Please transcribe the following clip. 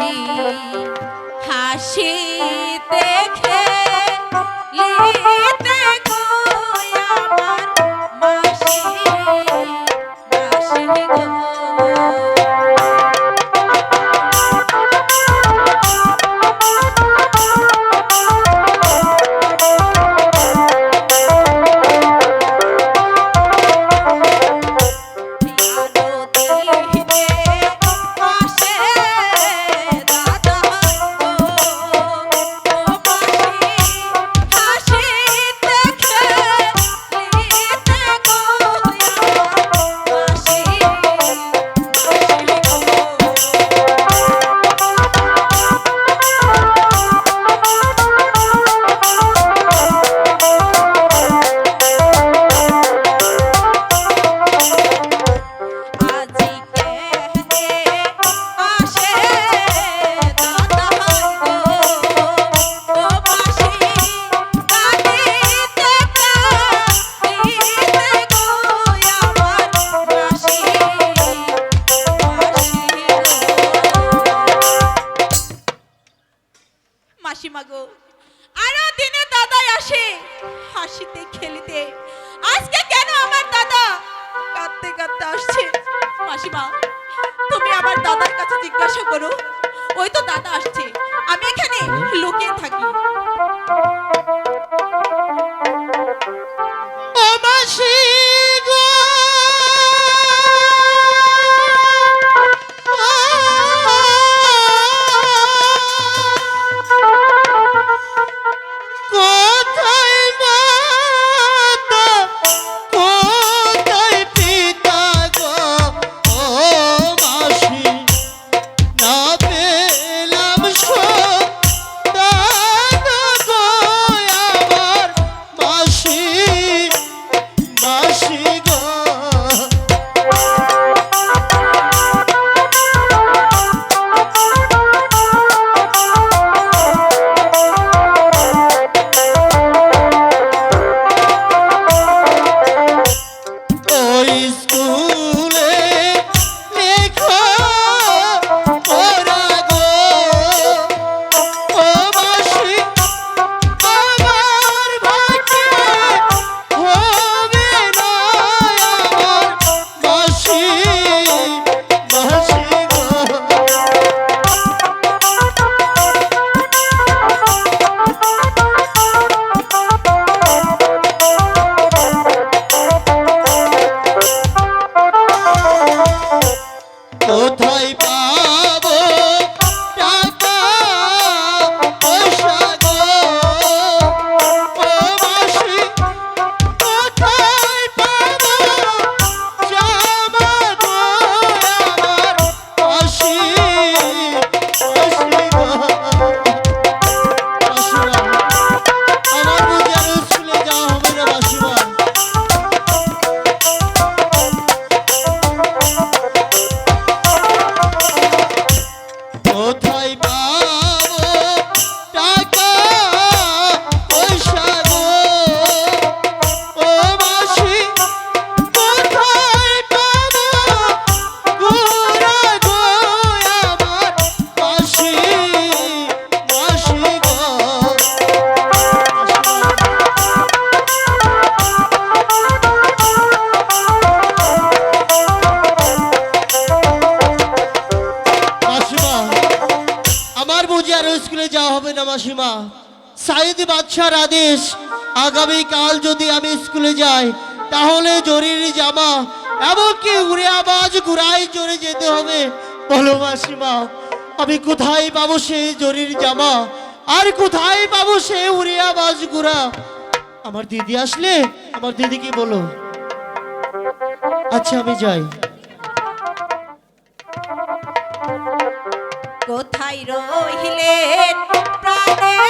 মাসি হাসি দেখে মাসিমা গো আরও দিনে দাদাই আসে হাসিতে, খেলিতে। আজকে কেন আমার দাদা কাঁদতে কাঁদতে আসছে? মাসিমা, তুমি আমার দাদার কাছে জিজ্ঞাসা করো। ওই তো দাদা আসছে। আমি এখানে লুকিয়ে থাকি। না মাসিমা সাইদ বাদশার আদেশ কাল যদি আমি স্কুলে যাই, তাহলে জরির জামা, এমনকি উড়ে আবাজ ঘুরাই চড়ে যেতে হবে। বলো মাসিমা আমি কোথায় পাবো সেই জরির জামা? আর কোথায় পাবো সে উড়ে আবাজ ঘুরা? আমার দিদি আসলে, আমার দিদিকে বলো। আচ্ছা আমি যাই। কোথায় রহিলেন প্রাণে